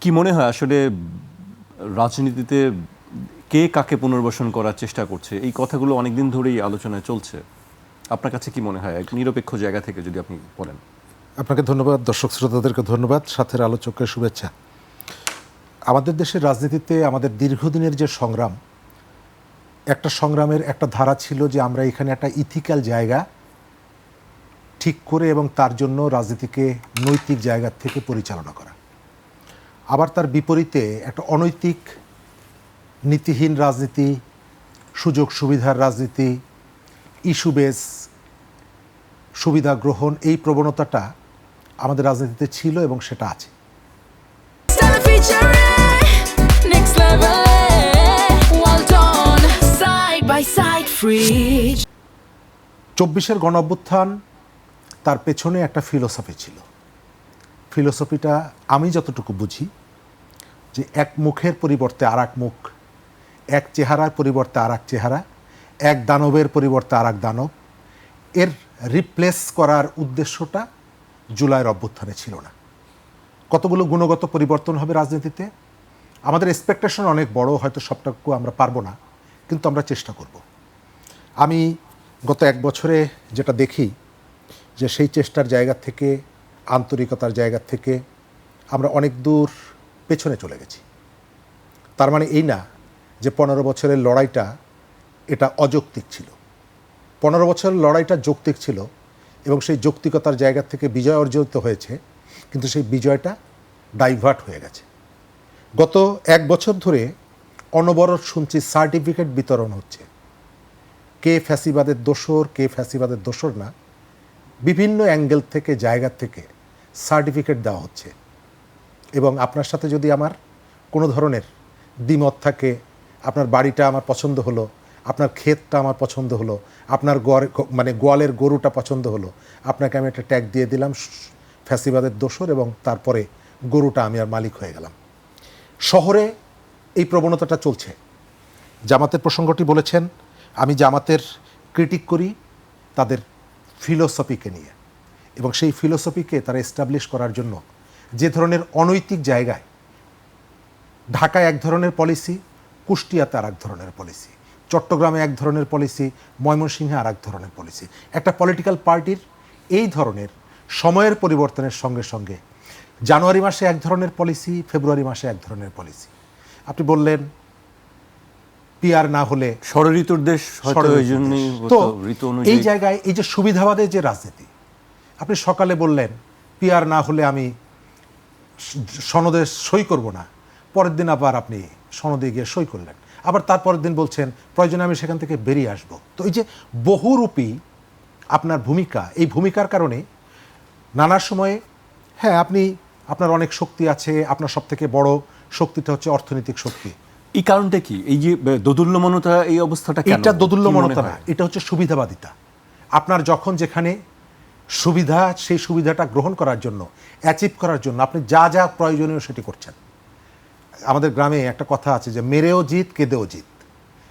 কি মনে হয় আসলে রাজনীতিতে কে কাকে পুনর্বাসন করার চেষ্টা করছে? এই কথাগুলো অনেকদিন ধরেই আলোচনায় চলছে। আপনার কাছে কি মনে হয়? এক নিরপেক্ষ জায়গা থেকে যদি আপনি বলেন। আপনাকে ধন্যবাদ, দর্শক শ্রোতাদেরকে ধন্যবাদ, সাথের আলোচকের শুভেচ্ছা। আমাদের দেশের রাজনীতিতে আমাদের দীর্ঘদিনের যে সংগ্রাম, একটা সংগ্রামের একটা ধারা ছিল যে আমরা এখানে একটা ইথিক্যাল জায়গা ঠিক করে এবং তার জন্য রাজনীতিকে নৈতিক জায়গা থেকে পরিচালনা করা। আবার তার বিপরীতে একটা অনৈতিক নীতিহীন রাজনীতি সুযোগ সুবিধার রাজনীতি ইস্যু বেস সুবিধা গ্রহণ এই প্রবণতাটা আমাদের রাজনীতিতে ছিল এবং সেটা আছে. চব্বিশের গণ অভ্যুত্থান তার পেছনে একটা ফিলোসফি ছিল ফিলোসফিটা আমি যতটুকু বুঝি যে এক মুখের পরিবর্তে আর মুখ, এক চেহারার পরিবর্তে আর চেহারা, এক দানবের পরিবর্তে আর দানব। এর রিপ্লেস করার উদ্দেশ্যটা জুলাইয়ের অভ্যুত্থানে ছিল না। কতগুলো গুণগত পরিবর্তন হবে রাজনীতিতে? আমাদের এক্সপেকটেশন অনেক বড়, হয়তো সবটুকু আমরা পারব না, কিন্তু আমরা চেষ্টা করব। আমি গত এক বছরে যেটা দেখি, যে সেই চেষ্টার জায়গা থেকে, আন্তরিকতার জায়গা থেকে আমরা অনেক দূর পেছনে চলে গেছি। তার মানে এই না যে পনেরো বছরের লড়াইটা এটা অযৌক্তিক ছিল। পনেরো বছরের লড়াইটা যৌক্তিক ছিল এবং সেই যৌক্তিকতার জায়গা থেকে বিজয় অর্জিত হয়েছে, কিন্তু সেই বিজয়টা ডাইভার্ট হয়ে গেছে। গত এক বছর ধরে অনবরত শুনছি সার্টিফিকেট বিতরণ হচ্ছে। কে ফ্যাসিবাদের দোসর কে ফ্যাসিবাদের দোসর না, বিভিন্ন অ্যাঙ্গেল থেকে, জায়গা থেকে সার্টিফিকেট দেওয়া হচ্ছে। এবং আপনার সাথে যদি আমার কোনো ধরনের দ্বিমত থাকে, আপনার বাড়িটা আমার পছন্দ হলো, আপনার ক্ষেতটা আমার পছন্দ হলো, আপনার গড় মানে গোয়ালের গরুটা পছন্দ হলো, আপনাকে আমি একটা ট্যাগ দিয়ে দিলাম ফ্যাসিবাদের দোসর এবং তারপরে গরুটা আমি আর মালিক হয়ে গেলাম। শহরে এই প্রবণতাটা চলছে। জামাতের প্রসঙ্গটি বলেছেন, আমি জামাতের ক্রিটিক করি তাদের ফিলোসফিকে নিয়ে এবং সেই ফিলোসফিকে তারা এস্টাবলিশ করার জন্য যে ধরনের অনৈতিক জায়গায় ঢাকায় এক ধরনের পলিসি কুষ্টিয়াতে আর এক ধরনের পলিসি চট্টগ্রামে এক ধরনের পলিসি ময়মনসিংহে আর এক ধরনের পলিসি একটা পলিটিক্যাল পার্টির এই ধরনের সময়ের পরিবর্তনের সঙ্গে সঙ্গে জানুয়ারি মাসে এক ধরনের পলিসি ফেব্রুয়ারি মাসে এক ধরনের পলিসি আপনি বললেন পিয়ার না হলে ষড় ঋতুর দেশ ষড়ঋতুর এই দেশ। তো এই জায়গায় এই যে সুবিধাবাদের যে রাজনীতি আপনি সকালে বললেন পিয়ার না হলে আমি সনদে সই করব না। পরের দিন আবার আপনি সনদে গিয়ে সই করলেন। আবার তারপরের দিন বলছেন প্রয়োজনে আমি সেখান থেকে বেরিয়ে আসব। তো এই যে বহুরূপী আপনার ভূমিকা এই ভূমিকার কারণে নানা সময়ে হ্যাঁ আপনি আপনার অনেক শক্তি আছে আপনার সব থেকে বড় শক্তিটা হচ্ছে অর্থনৈতিক শক্তি। এই কারণটা কি? এই যে দোদুল্যমানতা এই অবস্থাটা এটা দোদুল্যমনতা না এটা হচ্ছে সুবিধাবাদিতা। আপনার যখন যেখানে সুবিধা, সেই সুবিধাটা গ্রহণ করার জন্য অ্যাচিভ করার জন্য আপনি যা যা প্রয়োজনীয় সেটি করছেন। আমাদের গ্রামে একটা কথা আছে যে, মেরেও জিত, কেঁদেও জিত।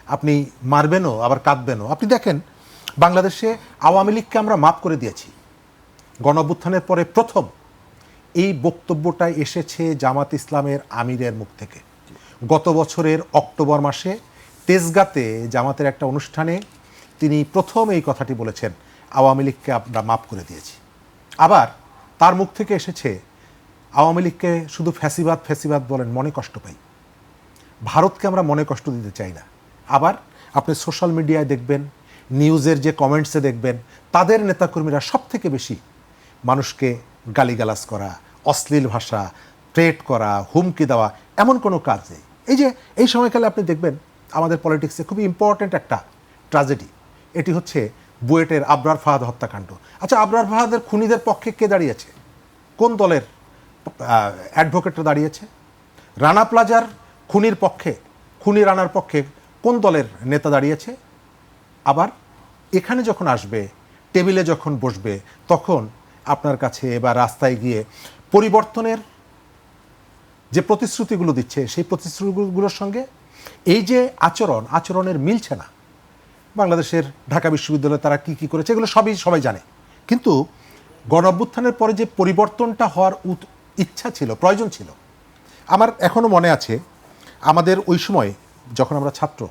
আপনি মারবেনও, আবার কাঁদবেনও। আপনি দেখেন, বাংলাদেশে আওয়ামী লীগকে আমরা মাফ করে দিয়েছি। গণ অভ্যুত্থানের পরে প্রথম এই বক্তব্যটা এসেছে জামাত ইসলামের আমিরের মুখ থেকে। গত বছরের অক্টোবর মাসে তেজগাতে জামাতের একটা অনুষ্ঠানে তিনি প্রথম এই কথাটি বলেছেন আওয়ামী লীগকে আমরা মাফ করে দিয়েছি। আবার তার মুখ থেকে এসেছে, আওয়ামী লীগকে শুধু ফ্যাসিবাদ ফ্যাসিবাদ বলেন, মনে কষ্ট পাই। ভারতকে আমরা মনে কষ্ট দিতে চাই না। আবার আপনি সোশ্যাল মিডিয়ায় দেখবেন, নিউজের যে কমেন্টসে দেখবেন, তাদের নেতাকর্মীরা সব থেকে বেশি মানুষকে গালিগালাজ করা, অশ্লীল ভাষা ট্রেট করা, হুমকি দেওয়া, এমন কোনো কাজ নেই। এই যে, এই সময়কালে আপনি দেখবেন, আমাদের পলিটিক্সে খুবই ইম্পর্ট্যান্ট একটা ট্র্যাজেডি এটি হচ্ছে বুয়েটের আবরার ফাহাদ হত্যাকাণ্ড। আচ্ছা আবরার ফাহাদের খুনিদের পক্ষে কে দাঁড়িয়েছে? কোন দলের অ্যাডভোকেটরা দাঁড়িয়েছে? রানা প্লাজার খুনির পক্ষে, খুনি রানার পক্ষে কোন দলের নেতা দাঁড়িয়েছে? আবার এখানে যখন আসবে, টেবিলে যখন বসবে, তখন আপনার কাছে বা রাস্তায় গিয়ে পরিবর্তনের যে প্রতিশ্রুতিগুলো দিচ্ছে, সেই প্রতিশ্রুতিগুলোর সঙ্গে এই যে আচরণ, আচরণের মিলছে না বাংলাদেশের ঢাকা বিশ্ববিদ্যালয়ে তারা কি কি করেছে, এগুলো সবই সবাই জানে। কিন্তু গণ অভ্যুত্থানের পরে যে পরিবর্তনটা হওয়ার ইচ্ছা ছিল, প্রয়োজন ছিল, আমার এখনও মনে আছে, আমাদের ওই সময় যখন আমরা ছাত্র,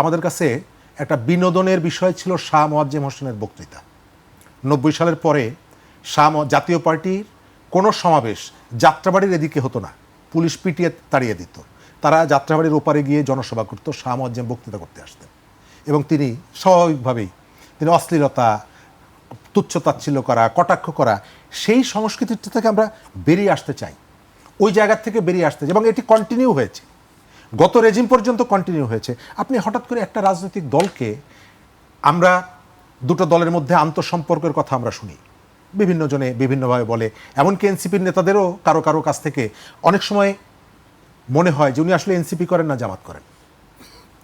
আমাদের কাছে একটা বিনোদনের বিষয় ছিল শাহ মোয়াজ্জেম হোসেনের বক্তৃতা। নব্বই সালের পরে শাহ জাতীয় পার্টির কোনো সমাবেশ যাত্রাবাড়ির এদিকে হতো না, পুলিশ পিটিয়ে তাড়িয়ে দিত। তারা যাত্রাবাড়ির ওপারে গিয়ে জনসভা করতো, শাহ মোয়াজ্জেম বক্তৃতা করতে আসতেন। এবং তিনি স্বাভাবিকভাবেই, তিনি অশ্লীলতা তুচ্ছ তাচ্ছিল্য করা, কটাক্ষ করা, সেই সংস্কৃতিটা থেকে আমরা বেরিয়ে আসতে চাই। ওই জায়গার থেকে বেরিয়ে আসতে চাই এবং এটি কন্টিনিউ হয়েছে। গত রেজিম পর্যন্ত কন্টিনিউ হয়েছে। আপনি হঠাৎ করে একটা রাজনৈতিক দলকে আমরা দুটো দলের মধ্যে আন্তঃসম্পর্কের কথা আমরা শুনি। বিভিন্ন জনে বিভিন্নভাবে বলে, এমনকি এনসিপির নেতাদেরও কারও কারও কাছ থেকে অনেক সময় মনে হয় যে উনি আসলে এনসিপি করেন না, জামাত করেন।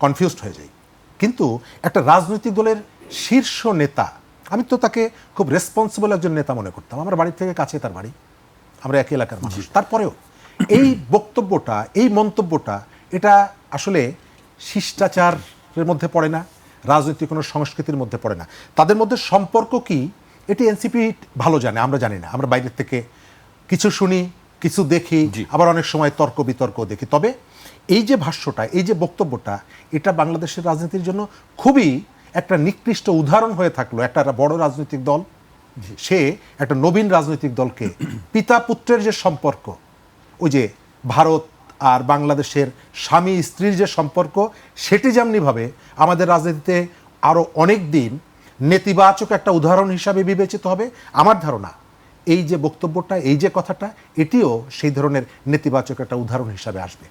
কনফিউজড হয়ে যাই। কিন্তু একটা রাজনৈতিক দলের শীর্ষ নেতা আমি তো তাকে খুব রেসপন্সিবল একজন নেতা মনে করতাম। আমার বাড়ির থেকে কাছে তার বাড়ি। আমরা একই এলাকার মানুষ। তারপরেও এই বক্তব্যটা এই মন্তব্যটা এটা আসলে শিষ্টাচারের মধ্যে পড়ে না রাজনৈতিক কোনো সংস্কৃতির মধ্যে পড়ে না। তাদের মধ্যে সম্পর্ক কি এটি এনসিপি ভালো জানে আমরা জানি না। আমরা বাইরের থেকে কিছু শুনি কিছু দেখি আবার অনেক সময় তর্ক বিতর্ক দেখি। তবে এই যে ভাষ্যটা এই যে বক্তব্যটা এটা বাংলাদেশের রাজনীতির জন্য খুবই একটা নিকৃষ্ট উদাহরণ হয়ে থাকল। একটা বড় রাজনৈতিক দল সে একটা নবীন রাজনৈতিক দলকে পিতা পুত্রের যে সম্পর্ক ওই যে ভারত আর বাংলাদেশের স্বামী স্ত্রীর যে সম্পর্ক সেটি যেমনিভাবে আমাদের রাজনীতিতে আরও অনেক দিন নেতিবাচক একটা উদাহরণ হিসাবে বিবেচিত হবে আমার ধারণা এই যে বক্তব্যটা এই যে কথাটা এটিও সেই ধরনের নেতিবাচক একটা উদাহরণ হিসাবে আসবে।